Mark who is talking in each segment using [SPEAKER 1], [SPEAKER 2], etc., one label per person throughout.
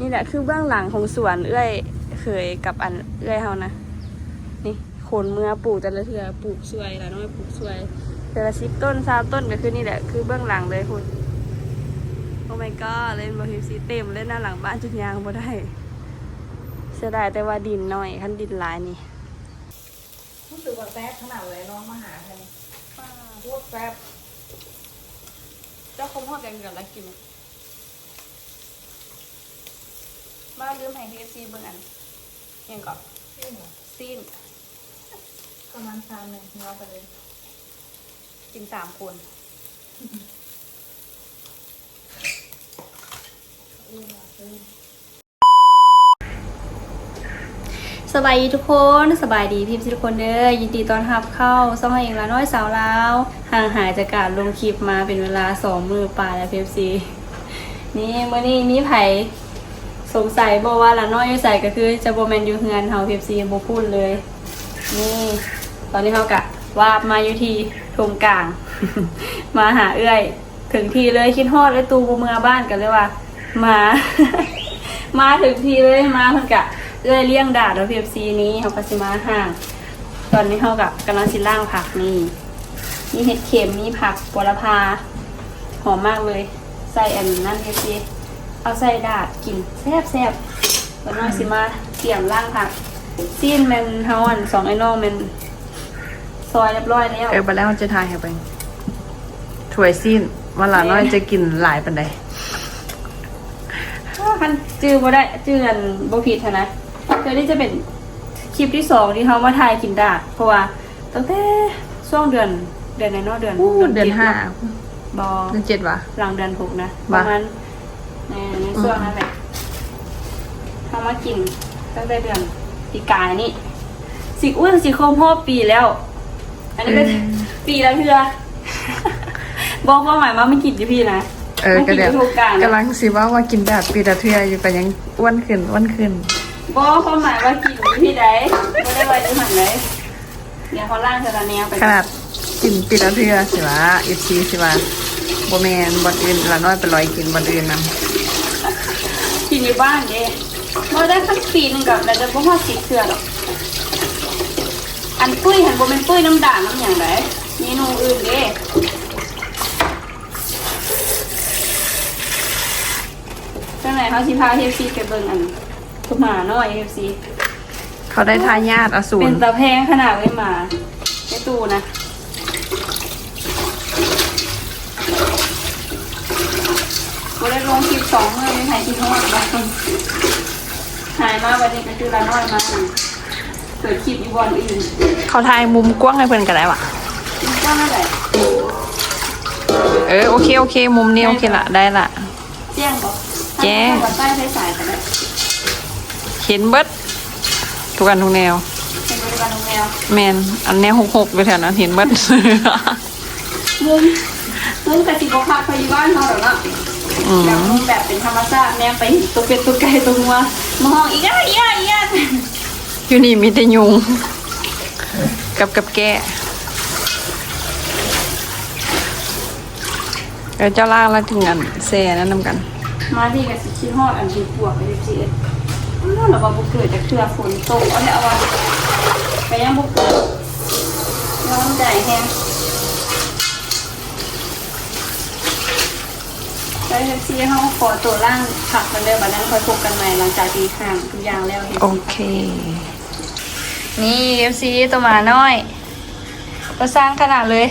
[SPEAKER 1] นี่แหละคือเบื้องหลังของสวนเอื้อยเคยกับอันเอื้อยเฮานะนี่โคนเมื่อปลูกแต่ละเทือปลูกสวยละน้อยปลูกสวยแต่ละสิบต้นสามต้นก็คือนี่แหละคือเบื้องหลังเลยคุณโอ้ my god เล่นบอฮิซีเต็มเล่นหน้าหลังบ้านจุดยางบ่ได้เสียดายแต่ว่าดินน้อยขั้นดินหลายนี่
[SPEAKER 2] รู้สึกว่าแป๊บขนาดเลยน้องมาหาใครพูดแป๊บ
[SPEAKER 1] เจ้าคมหอดกันกับละกิน บ้านลืมให้ทีเอฟซีเบิ่งอันยังก็
[SPEAKER 2] จริงเหรอ
[SPEAKER 1] ซีน
[SPEAKER 2] ประมาณสามหนึ่งเราไปเลย
[SPEAKER 1] กินสามคน
[SPEAKER 2] อืมอืม
[SPEAKER 1] สบายดีทุกคนสบายดีพี่ทุกคนเด้อยินดีต้อนรับเข้าซ่องให้เองละน้อยสาวลาวห่างหายจากการลงคลิปมาเป็นเวลาสองมือปลายแล้วพีฟซีนี่เมื่อนี้มีไผ สงสัยบอกว่าละน้อยอยู่ใส่ก็คือจะโบแมนอยู่เฮือนเฮาเพีฟซีโบพูดเลย นี่ตอนนี้เขากะว่ามาอยู่ที่ตรงกลาง มาหาเอื้อย ถึงทีเลยคิดฮอดเลยตูบเมือบ้านกันเลยว่ามา มาถึงทีเลยมาเพิ่นกะเอื้อยเลี้ยงดาดแล้วพีเอฟซีนี้เขาก็สิมาห่าง ตอนนี้เขากับกำลังสิล่างผักนี่มีเห็ดเข็มมีผักบัวละพาหอมมากเลย ใส่อันนั้นพีเอฟซี เอาใส่ดาดกินแซ่บแซ่บตอนน้อยสิมาเตรียมล่างผักซีนแมนเฮาอันสองไอ้น้องแมนซอยเรียบร้อยแล้ว
[SPEAKER 3] เออไปแล้วมันจะทายให้ไปถวยสิ้นวันหลานน้อยจะกินหลายปันใด
[SPEAKER 1] คันจื้อบ่ได้จื้ออันบ่ผิดหั้นนะเดี๋ยวนี้จะเป็นคลิปที่สองที่เขามาถ่ายกินดาดเพราะว่าตั้งแต่ช่วงเดือนเดือนไหนเนาะเดือน
[SPEAKER 3] อู้เดือน
[SPEAKER 1] จ็
[SPEAKER 3] ห้าะ
[SPEAKER 1] บอ
[SPEAKER 3] เดือนเจ็ดวะ
[SPEAKER 1] หลังเดือนหกนะป
[SPEAKER 3] วะ
[SPEAKER 1] ระมาณ ในในช่วงนั้นแหละเขามากินตั้งแต่เดือนปีกายนี่สิอ้วนสิโคมพ่อปีแล้ว อันนี้เป็นปีละเทือบอกความหมายว่าไม่กินอยู่พี่นะ
[SPEAKER 3] เออ
[SPEAKER 1] มัน
[SPEAKER 3] ก็
[SPEAKER 1] กินอ
[SPEAKER 3] เดี๋ยว
[SPEAKER 1] ยู่ทุกกลางนะ
[SPEAKER 3] กำลังสิว่าว่ากินแบบปีละเทืออยู่ก็ยังอ้วนขึ้นอ้วนขึ้น
[SPEAKER 1] บอกความหมายว่ากินอยู่ที่ใดไม่ได้ไว้ที่หันไหนเดี๋ยวเขาล่างสารแนวไป
[SPEAKER 3] ขนาดกินปีละเทือสิวะอีซีสิวะโบแมนบอนอื่นหลานน้อยไปลอยกินบอนอื่นน
[SPEAKER 1] กินอยู่บ้านเด้เมื่อได้สักปีหนึงกับแต่จะบ่ฮอดสิบเทื่อหรอก อันปุ้ยหันบ่เป็นปุ้ยน้ำด่างน้ำอย่างไรเมนูอื่นเด้จังไหนเขาสิพาเฮฟซีไปเบิ่งอันทุกหมาน้อยเฮฟซีำ
[SPEAKER 3] เขาได้ทายาทอสู
[SPEAKER 1] เป็
[SPEAKER 3] ร
[SPEAKER 1] นตาแพงขนาดไว้หมาไอ้ตูนะบ่ได้ลงคลิป สองเมื่อไม่ถ่ายคลิปทั้งหมดนะหายมาวันนี้ก็คือละน้อยมาเปิดคลิปอีบอลอื่น
[SPEAKER 3] เขาทายมุมกว้างให้เพิ่นกันได้วะ
[SPEAKER 1] ก็ไม่ได้
[SPEAKER 3] เออโอเคโอเค มุมนี้โอเคละได้ละ
[SPEAKER 1] แจ้งบอก
[SPEAKER 3] แจ้ง
[SPEAKER 1] ถ้าใต้ใช้สายแต่ได้
[SPEAKER 3] เห็นเบิดทุกอันทุกแนว
[SPEAKER 1] เป็นบริการโรงแรม
[SPEAKER 3] แมนอันแนวหกหกไปแถวนั้นเห็นเบิด
[SPEAKER 1] มุมมุมกะสิบพักไปอยู่บ้านเขาเดี๋ยวเนาะ
[SPEAKER 3] อื
[SPEAKER 1] แบบ
[SPEAKER 3] ม
[SPEAKER 1] มุมแบบเป็นธรรมชาติแนมไปเห็นตัวเป็ดตัวไก่ตัวงัวมาห้องอีกอะอีกอะอีกอะ
[SPEAKER 3] อยู่นี่มีแต่ยุง กับกับแกะเดี๋ยวเจ้าล่างแล้วถึงอันแซ่นั่นนำกัน
[SPEAKER 1] มาที่กะสิคิดฮอดอันที่ปวกไปเลยสิอ้าวเราบอกบุกเกิดจากเทือฝนตกเอาเนี่ยเอาไว้ไปยังบุกเกิดน้องใจแห้ง ใช้แท็กซี่เขาขอตัวล่างผักมันเดิมบัดนั้นคอยพบกันใหม่หลังจากตีข้างทุกอย่างแล้วเห็น
[SPEAKER 3] โอเค
[SPEAKER 1] นี่เอฟซีตัวหมาน้อย ก็สร้างขนาดเลย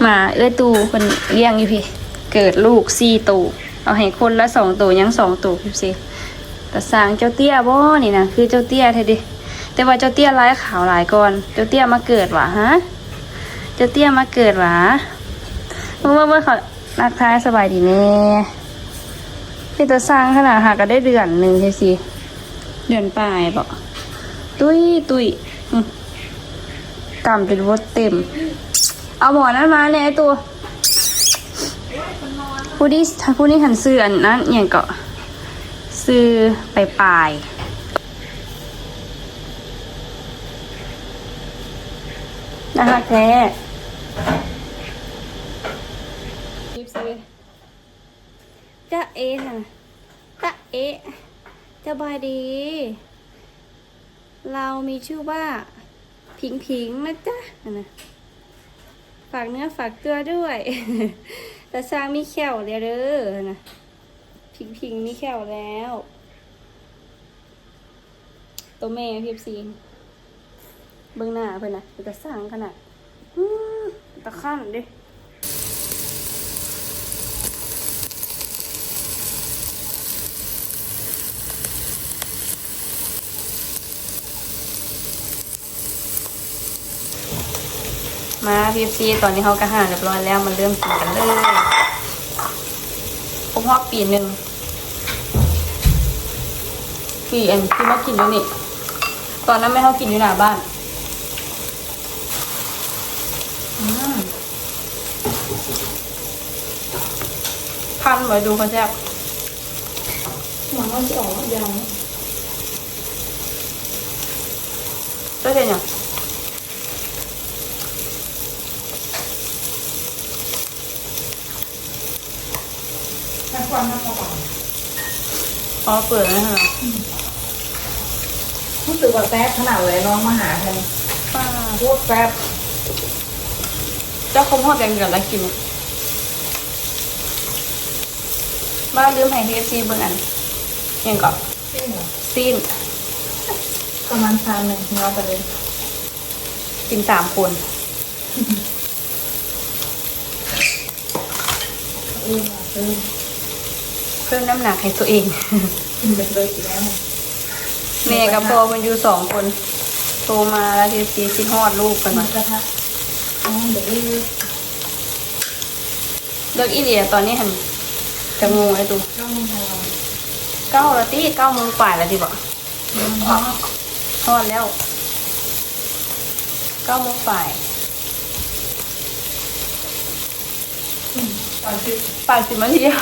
[SPEAKER 1] หมาเอื้อตูคนเลี้ยงอยู่พี่ เกิดลูกสี่ตูเอาให้คนละสองตูยังสองตูพี่ซีก็สร้างเจ้าเตี้ยบ่นี่นะคือเจ้าเตี้ยแท้ดิแต่ว่าเจ้าเตี้ยลายขาวหลายก่อน เจ้าเตี้ยมาเกิดหวะฮะ เจ้าเตี้ยมาเกิดหวะเมื่อเมื่อเขา รักท้ายสบายดีแน่เป็นตัวสร้างขนาดหาก็ได้เดือนหนึ่งพี่ซีเดือนปลายบ่ตุยตุยกำเป็นวดเต็ม เอาหมอนั้นมาเนี่ยตัวผู้นี้ผู้นี้หันซื้ออันนั้นอย่างก็ซื้อไปปลายนะคะแท้ยิบซื้อจะ เอค่ะจะเอสบายดี เรามีชื่อว่าผิงผิงนะจ๊ะนะฝากเนื้อฝากตัวด้วย แต่ช้างมีแขวแล้วเด้อนะผิงผิงมีแขวแล้ว ตัวแม่พีบซีเบื้องหน้าเพื่อนนะเป็นตะสร้างขนาดตะขั้นดิ มาพีฟซีตอนนี้เขากระหาเรียบร้อยแล้วมันเริ่มกินกันเลยครบรอบปีหนึ่งปีอันที่มากินแล้วนี่ ตอนนั้นไม่เขากินอยู่หน้าบ้านอืมพันไว้ดูเขาแซ่บ
[SPEAKER 2] หวังว่าจะออกยาว
[SPEAKER 1] ได้เห็นยัง
[SPEAKER 2] แค่ความน่าประมาท
[SPEAKER 1] อ๋อเปิดแล้วเหรอ
[SPEAKER 2] รู้สึกว่าแป๊บขนาดเลยน้องมาหาทัน
[SPEAKER 1] ป้า
[SPEAKER 2] พูดแป๊บ
[SPEAKER 1] เจ้าคมหอดแกงเดือดแล้วกินบ้านลืมให้พีเอฟซีเบิ่งอันยังก่อน
[SPEAKER 2] จริงเหรอ
[SPEAKER 1] ซีน
[SPEAKER 2] ประมาณพันหนึ่งเงาไปเลย
[SPEAKER 1] กินสามคน
[SPEAKER 2] เออเออ
[SPEAKER 1] เพิ่มน้ำหนักให้ตัวเอง
[SPEAKER 2] กินไปเลยอีกแล้ว
[SPEAKER 1] แม่กับพ่อมันอยู่สองคน โทรมาแล้วทีซีคิดฮอดลูกกัน
[SPEAKER 2] มั
[SPEAKER 1] มาน
[SPEAKER 2] กระทะอ๋อเดี๋ยวนี้
[SPEAKER 1] เลิกอีเดียตอนนี้หันจะงูไอ้ตู
[SPEAKER 2] ต้องมีอะไร
[SPEAKER 1] เก้าละตีเก้าโมงป่ายแล้วทีบอกฮอดแล้วเก้าโมงป่าย
[SPEAKER 2] ตอนที่
[SPEAKER 1] ป่ายสิบนาทีอะ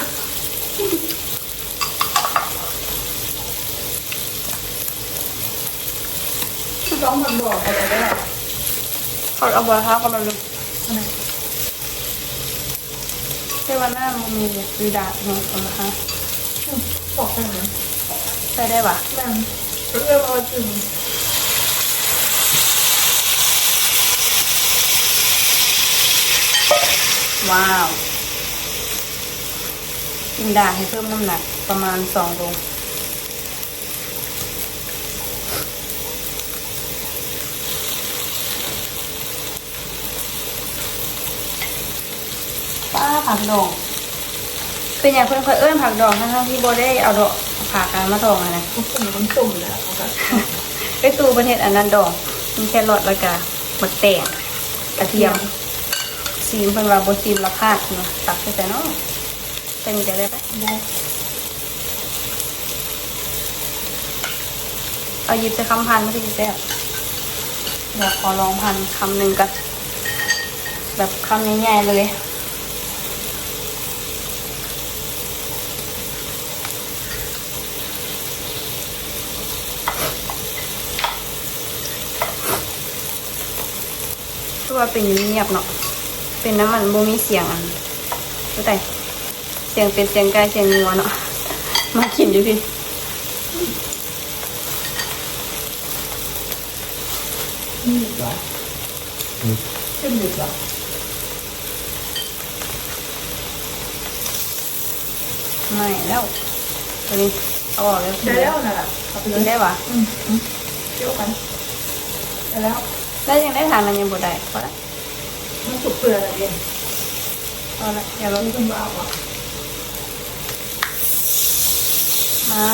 [SPEAKER 2] ร้องมันบอกอะไรได้
[SPEAKER 1] เขาเอาบัวท้ากันมาเลย
[SPEAKER 2] อะไร
[SPEAKER 1] เทวันหน้ามันมีวีดาเนาะเอานะคะ
[SPEAKER 2] บอกได้ไหม
[SPEAKER 1] ใส่ได้ปะ
[SPEAKER 2] แม่เรื่องเอาจริง
[SPEAKER 1] ว้าวกินดาให้เพิ่มน้ำหนักประมาณสองโล ผักดอง เป็นอย่างเพื่อนเคยเอื้อนผักดองทั้งๆที่โบได้เอาดอกผักกันมาดองอะนะ
[SPEAKER 2] ทุกคนมันตุ่มแล้วเขาก็
[SPEAKER 1] ไปตูประเทศอันนั้นดองมีแครอทแล้วก็มะแตงกระเทียมซีมเพิ่นว่าบ่ซีมละพาดเนาะตักใส่แต่เนาะใส่นี่ก็ได้ปะ
[SPEAKER 2] ได้
[SPEAKER 1] เอาหยิบใส่คำพันมาสิแซ่บเดี๋ยวขอลองพันคำหนึ่งกันแบบคำใหญ่ๆเลย ว่าเป็นเงียบๆเนาะ เป็นน้ำมันบ่มีเสียงอันรู้แต่เสียงเป็นเสียงไก่เสียงงัวเนาะ มากินอยู่พี่
[SPEAKER 2] นี่ดีกว่าขึ้นดีกว่า
[SPEAKER 1] ไม่แล้วตัวนี้เอาออกแล้ว
[SPEAKER 2] ได้แล้วน่ะเอาไปเล
[SPEAKER 1] กิน
[SPEAKER 2] ย
[SPEAKER 1] ได้ปะ
[SPEAKER 2] อืมอืมเที่ยวกันได้แล้ว
[SPEAKER 1] แล้วยังได้ทานมันยังบ่ได้พอละ
[SPEAKER 2] มันสุกเปลือกอะไรเอง
[SPEAKER 1] พอละอย่าล
[SPEAKER 2] เรา
[SPEAKER 1] ด
[SPEAKER 2] ไม่ต้องเอาอะ
[SPEAKER 1] มา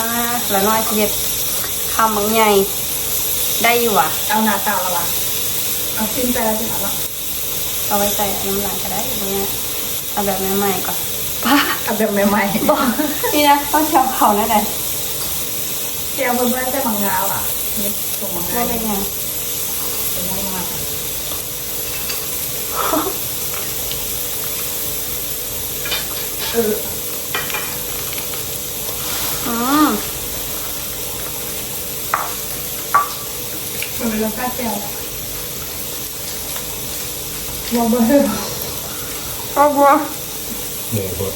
[SPEAKER 1] แล้วน้อยสิเฮ็ดคำบางใหญ่ได้อยู่ว่ะ
[SPEAKER 2] เอาหน้าตาละละเอาชิ้นไปแล้วจะหาละ
[SPEAKER 1] เอาไว้ใส่น้ำลายก็ได้อย่างเงี้ยเอาแบบใหม่ๆก่อนป้า
[SPEAKER 2] เอาแบบใหม่ๆ
[SPEAKER 1] บอกนี่นะต้องเชาเขาแน่เลย
[SPEAKER 2] เจียวเพื่อนๆได้บางงาวอะนี่ส่งบางงา
[SPEAKER 1] ว่าวเป็นยัง
[SPEAKER 2] เป็นบางงาว เออ
[SPEAKER 1] อืม
[SPEAKER 2] มันเป็นรสชาติแจ่วมองเบอร์
[SPEAKER 1] ก็บัว
[SPEAKER 4] เหนื่อยปวด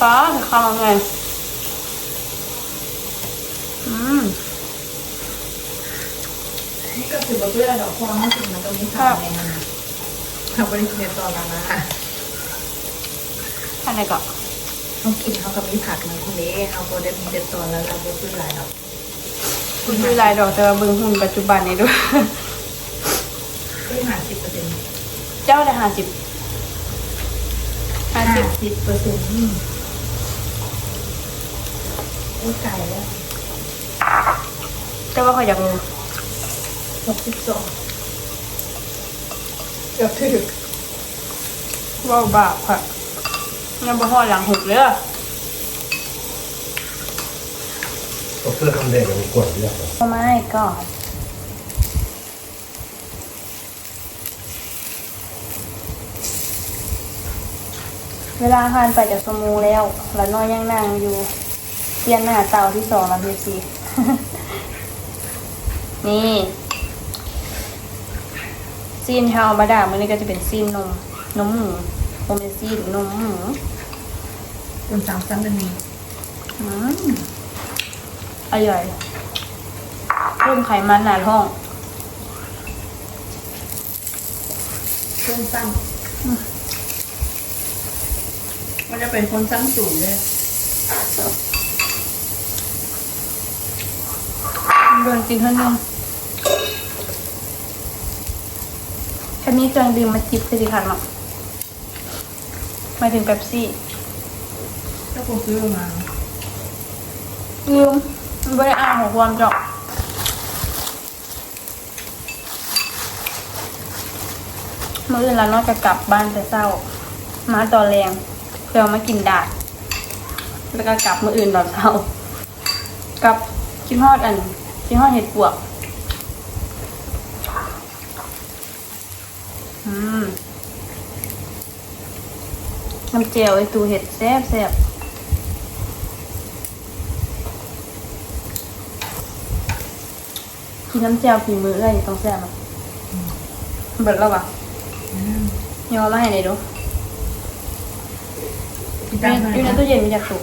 [SPEAKER 1] ฟ้าจะเข้ามาไงอืม
[SPEAKER 2] นี่ก็ ถือว่าเพื่อนดอกพวงให้ถึงมันก็มีผักในมันทำบริเวณตอนละนะ
[SPEAKER 1] อะไรก็
[SPEAKER 2] ต้องกินเขากับมีผักมันคนนี้เขาก็ได้มีเด็ดตอนแล้วเราก็ซื้อหลายดอก
[SPEAKER 1] คุณดูลายดอกแต่ว่าเบิ่งหุ่นปัจจุบันนี้ด้วย
[SPEAKER 2] ซื้อหาสิบเปอร์เซ็นต์
[SPEAKER 1] เจ้าได้ห้าสิบห้า
[SPEAKER 2] ห้า
[SPEAKER 1] สิบ
[SPEAKER 2] สิบเปอร์เซ็นต์โอ้ไก่แล้ว
[SPEAKER 1] เจ้าว่าเขาอยากรู้
[SPEAKER 2] หกสิบสองเกือบถึง
[SPEAKER 1] ว่าบาปค่ะยังบ่ฮอดหลังหกเลยอะ
[SPEAKER 4] ก็เพื่อทำแดงมันกดเรียกเหรอ
[SPEAKER 1] ทำไมก่อนเวลาผ่านไปจากสมูแล้วแล้วน้อยยังนั่งอยู่เตียนหน้าเตาที่สองแล้วพี่ซีนี่ ซีนเฮามาด่ามันนี่ก็จะเป็นซีนนมนมหมูโมเป็นซีนนมหมู
[SPEAKER 2] คุณสามชั้นเป็นมี
[SPEAKER 1] อืมอร่อยเพิ่มไขมันหนาท้อง
[SPEAKER 2] เครื่องสั้นมันจะเป็นคนสั้นสูงเลย
[SPEAKER 1] โดนกินเท่านึ งแค่นี้จังดื่มมาจิบคือสิค่ะเนาะหมายถึงเป๊ปซี่
[SPEAKER 2] ถ้าผมซื้อมา
[SPEAKER 1] ลืมมันไม่ได้อ่านของความเจาะเมื่ออื่นเรานอกจากกลับบ้านแต่เศร้า มาตอนแรงเพื่อเอามากินดาดแล้วก็กลับมื่ออื่นตอนเช้า กลับกินฮอดอันกินฮอดเห็ดปวก อืมน้ำเจียวไอตูเห็ดแซ่บแซ่บกินน้ำเจียวฝีมือเลยต้องแซ่บอะเบิดแล้วปะยอมมาให้หน่อยดู
[SPEAKER 2] พี่
[SPEAKER 1] อ
[SPEAKER 2] ตั้ง
[SPEAKER 1] ยู่ในตู้เย็นมีจักสุก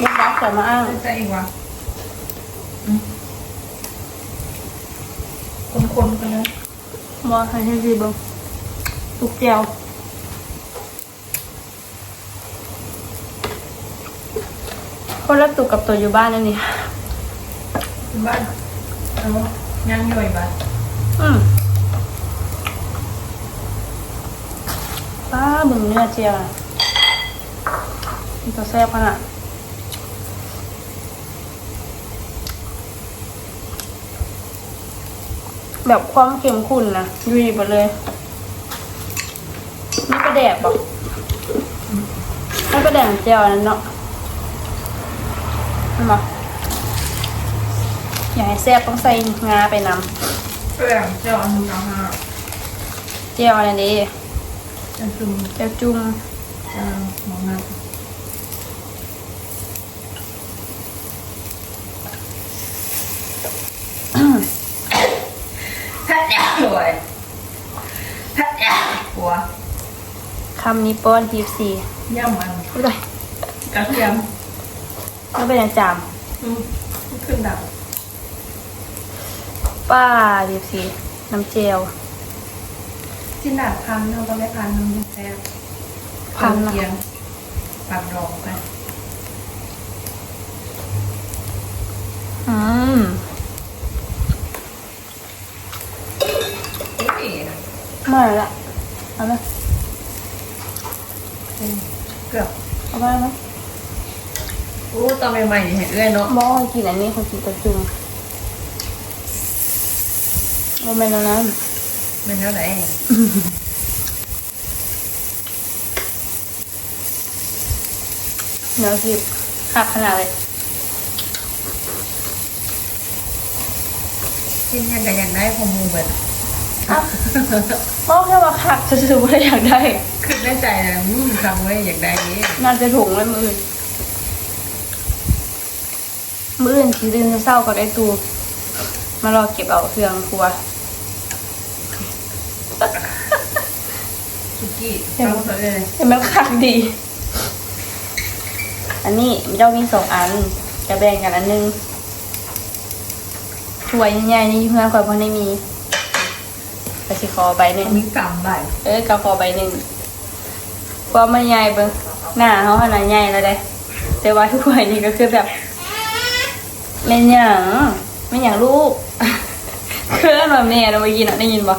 [SPEAKER 1] ลูกรักใส่มาอ้าง
[SPEAKER 2] ใจเองวะคนๆกันเลย
[SPEAKER 1] บอให้ให้ดีเบิ้งตุกเจียวคนละตุกกับตัวอยู่บ้านนั่นนี่
[SPEAKER 2] บ้านเอาย่างย่อยบ้าน
[SPEAKER 1] อืมป้าเบึงเนื้อเจียวน่ะมันตัวแซ่บขนาด แบบความเค็มข้นนะอยูดีหมดเลยนี่กระแดกบอกนี่กระแดกเจียวนั่นเนาะเห็นปะอยากให้แซ่บต้องใส่งาไปนำ
[SPEAKER 2] เปรี้ยวเจ้าอันนู้นเอามา
[SPEAKER 1] เจียวอะไรนี่
[SPEAKER 2] จะจุ่ม
[SPEAKER 1] เจียวจุ่ม
[SPEAKER 2] จะมองหน้าแพ้สวยแพ้หัว
[SPEAKER 1] คำนี้ป้อนทีฟซี
[SPEAKER 2] ย่ำมัน
[SPEAKER 1] พูดเลย
[SPEAKER 2] กระเทียม
[SPEAKER 1] แล้วเป็นอย่างจาม
[SPEAKER 2] อืมขึ้นดับ
[SPEAKER 1] ป้าทีฟซีน้ำเจล
[SPEAKER 2] ที่หนาพันเราก็ไม่พันน้ำแซ่บ
[SPEAKER 1] พัน
[SPEAKER 2] เทีย
[SPEAKER 1] นะ
[SPEAKER 2] มปันรองไป
[SPEAKER 1] อืม
[SPEAKER 2] เอ๊ะ
[SPEAKER 1] ไม่ละเอาไหม
[SPEAKER 2] เกือบ
[SPEAKER 1] เอาไปไหม
[SPEAKER 2] อู้ ตอนใหม่ๆเห็นเอื้อยเนาะ
[SPEAKER 1] มองกินอันนี้เขากินกระจุ่มโมเมนต์แล้วนั้น
[SPEAKER 2] เป็นเท่าไหร่
[SPEAKER 1] เนื้อสิบหักขนาดเลย
[SPEAKER 2] กินยังกันอย่างได้ของมูเบิร์
[SPEAKER 1] อ้าวมองแค่ว่าหักจะถือว่าอยากได้
[SPEAKER 2] ขึ้นได้ใจเลยอืมคำไว้อยากได้นี้
[SPEAKER 1] น่าจะถุงเลยมืออื่น มืออื่นทีดืนเศร้ากับไอ้ตูมารอเก็บเอาเครื่องครัว
[SPEAKER 2] สุกี้ต้องสดเลย
[SPEAKER 1] แต่มันคักดี
[SPEAKER 2] อ
[SPEAKER 1] อันนี้เจ้ามีสองอันจะแบ่งกันอันหนึงถ้วยใหญ่ๆนี่เพื่อนคอยพอได้มีไปสิขอใบหนึ่ง
[SPEAKER 2] มีกำใบ
[SPEAKER 1] เออกระขอใบหนึ่งเพราะมันใหญ่เบิ่งหน้าเขาขนาดใหญ่แล้วเด้แต่ว่าถ้วยนี่ก็คือแบบ ไม่นหยังไม่นหยังลูกเคลื่อนว่าแม่เราไปกินอะได้ยินบ่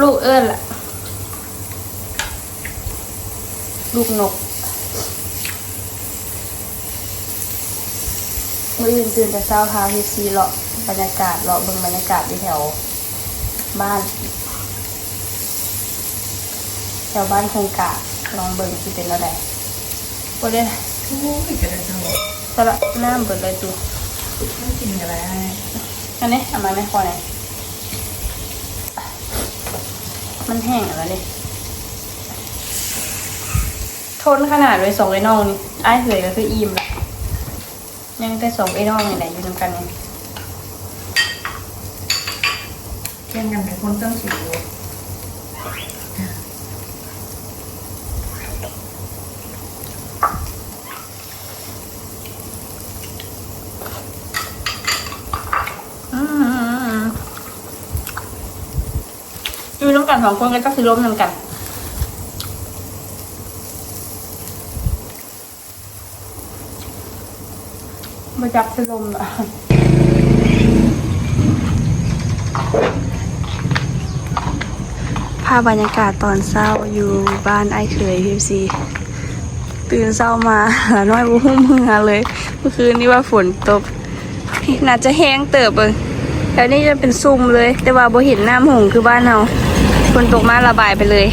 [SPEAKER 1] ลูกเอิ้นล่ะ ลูกนกมื่ออื่นตื่นแต่เช้าพาพี่ซีเลาะบรรยากาศเลาะเบิ่งบรรยากาศที่แถว บ้าน แถวบ้านคงกะลองเบิ่งที่เป็นอะไรก็ได้
[SPEAKER 2] โอ้ยกระเด็นทั้งหมด
[SPEAKER 1] สละน้ำเบิดเลยตู
[SPEAKER 2] ไม่กินกันแล้ว
[SPEAKER 1] อันนี้เอามาไม่พอไหนมันแห้งแล้วนี่ยทนขนาดเลยสองไอ้น้องนี่ไอ้ายเหยก็คืออิ่มละยังแต่สองไอ้น้องนี่แหละอยู่นำกันนี่
[SPEAKER 2] เที่ยงกันเป็นคนต้องสิว
[SPEAKER 1] อืมอยู่น้ำ กันสองคนก็ต้องสิล้มน้ำกันมาจับสิลมอะภาพบรรยากาศตอนเช้าอยู่บ้านไอ้เคยพีซีตื่นเช้ามาหาน้อยบุ้มมือเลยเมื่อคืนนี้ว่าฝนตกน่าจะแห้งเติบเลยแล้วนี่จะเป็นซุ่มเลย แต่ว่าบ่เห็นน้ำหงคือบ้านเรา ฝนตกมาระบายไปเลย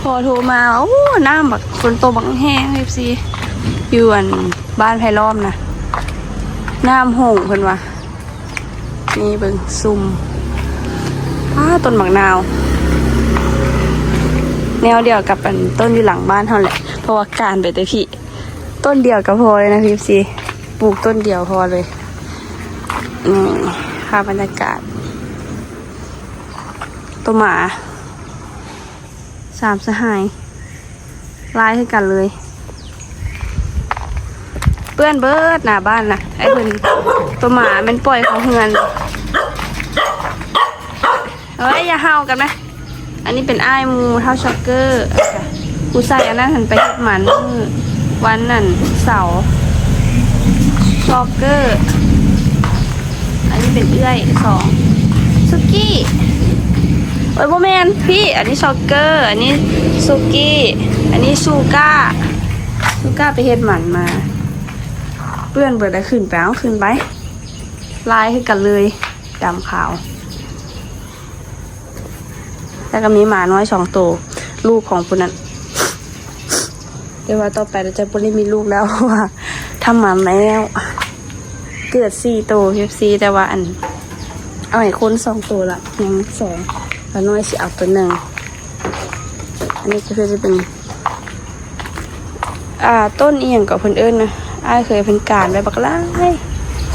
[SPEAKER 1] พอโทรมาโอ้น้ำแบบฝนตกบังแห้งพีซีอยู่อันบ้านไผ่ล้อมนะน้ำหงเพิ่นว่านี่เบิ่งซุ่มอ้าต้นหมักนาว แนวเดียวกับอันต้นอยู่หลังบ้านเท่าแหละเพราะว่าการไปแต่พี่ ต้นเดียวก็พอเลยนะพี่ซีปลูกต้นเดียวพอเลยนี่ภาพบรรยากาศ ตัวหมา สามสหายลายให้กันเลย เปื้อนเบิดหน้าบ้านนะไอ้เพิ่นตัวหมามันปล่อยเขาเฮือนเฮ้ยอย่าเห่ากันไหมอันนี้เป็นอ้ายมูเท่าช็อกเกอร์กูใส่อันนั้นหันไปหมันวันนั่นเสาร์ช็อกเกอร์ อันนี้เป็นเอื้อยสองซุกี้ โอ้ยโบแมนพี่ อันนี้ช็อกเกอร์ อันนี้ซุกี้ อันนี้ซูก้าซูก้าไปเฮ็ดหมันมา เพื่อนเบิดได้ขึ้นไปเอาขึ้นไป ลายให้กันเลยดำขาว แล้วก็มีหมาน้อยสองตัวลูกของคนนั้นแต่ว่าต่อไปเราจะไม่ได้มีลูกแล้วเพราะว่าทำหมันแล้ว เกิดสี่ตัวเอฟซีแต่ว่าอันเอาไอ้คนสองตัวละยังสอง แล้วน้อยสิเอาตัวหนึ่งอันนี้ก็คือจะเป็น อ่าต้นเอียงกับเพิ่นเอิญนะอ้ายเคยเป็นการไปบักล่าย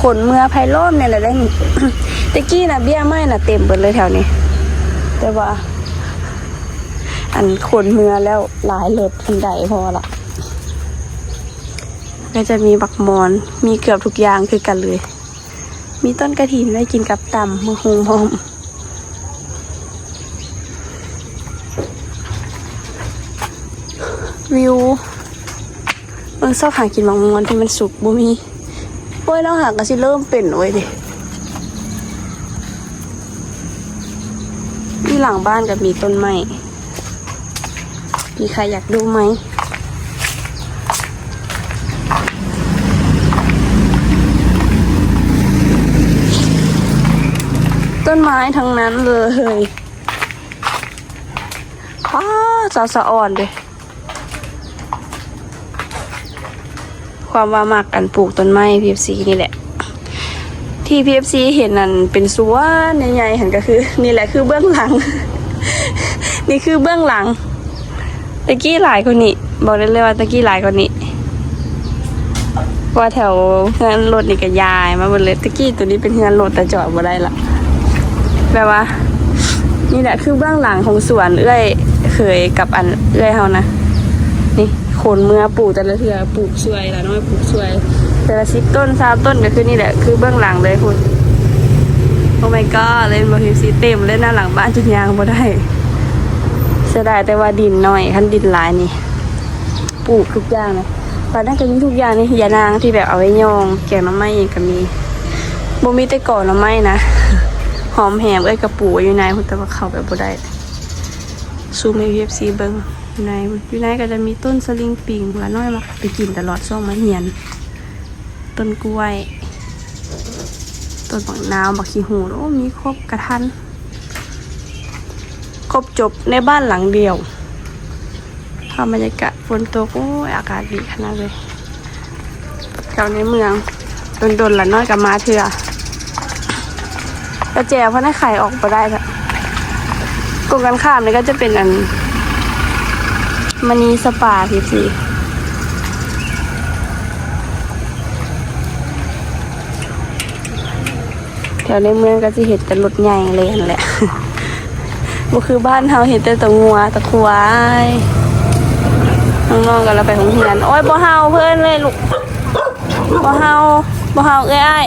[SPEAKER 1] ขนเมื่อไพร่มเนี่ยแหละได้นี่ตะกี้น่ะเบี้ยไม้น่ะเต็มเบิดเลยแถวนี้ แต่ว่า อันขนเมือแล้วหลายเล็ดทันใดพอละก็จะมีบักมอน มีเกือบทุกอย่างคือกันเลย มีต้นกระถินได้กินกับตำมะฮงหอม วิวเออชอบหากินบักมอนที่มันสุกบ่มีโอ้ยเราหาก็สิเริ่มเป็นไว้ยดิที่หลังบ้านก็มีต้นไม้มีใครอยากดูไหมต้นไม้ทั้งนั้นเลยอ้าสาวสะอ่อนเลย ความว่ามักกันปลูกต้นไม้ PFC นี่แหละ ที่ PFC เห็นนั่นเป็นสวนใหญ่ๆเห็นก็คือ นี่แหละคือเบื้องหลัง นี่คือเบื้องหลังตะกี้หลายคนนี้บอกได้เลยว่าตะกี้หลายคนนี้ว่าแถวเฮือนรถนี่ก็ยายมาหมดเลยตะกี้ตัวนี้เป็นเฮือนรถแต่จอดบ่ได้ละแบบว่า นี่แหละคือเบื้องหลังของสวนเอื้อยเคยกับอันเอื้อยเฮานะ ขนเมื่อปลูกแต่ละเทือปลูกสวยละน้อยปลูกสวย แต่ละสิบต้นสามต้นก็คือนี่แหละคือเบื้องหลังเลยคุณโอ้ my god เล่นบอลทีซีเต็มเล่นหน้าหลังบ้านจุดยางบ่ได้เสียดายแต่ว่าดินน้อยคันดินหลายนี่ปลูกทุกอย่างเลยตอนนั้นก็มีทุกอย่างนี่ยานางที่แบบเอาไว้ยองแกงน้ำไม้เองก็มีบ่มีแต่ก่อนน้ำไม้นะหอมแหมเอ้ยกระปูอยู่ในคุณแต่ว่าเขาแบบบ่ได้ซูมใน UFC เบิ่ง อยู่ในอยู่ในก็จะมีต้นสลิงปิงละน้อยมาไปกินตลอดช่วงมาเหียน ต้นกล้วย ต้นบักนาวบักขี้หูโอ้มีครบกระทัน ครบจบในบ้านหลังเดียวทำบรรยากาศฝนตกโอ้ยอากาศดีขนาดเลยแถวในเมืองโดนๆละน้อยกับมาเถื่อกระแจเพราะน่าไข่ออกมาได้ละกรงกันข้ามนี่ก็จะเป็นอัน มณีสปาพีซีแถวในเมืองก็จะเห็นแต่รถใหญ่เลยนั่นแหละบ่คือบ้านเฮาเห็นแต่ตะงัวตะควายน้องๆกันเราไปของเฮียนโอ้ยบ่เฮาเพิ่อนเลยลูกบ่เฮาบ่เฮาเอ้ย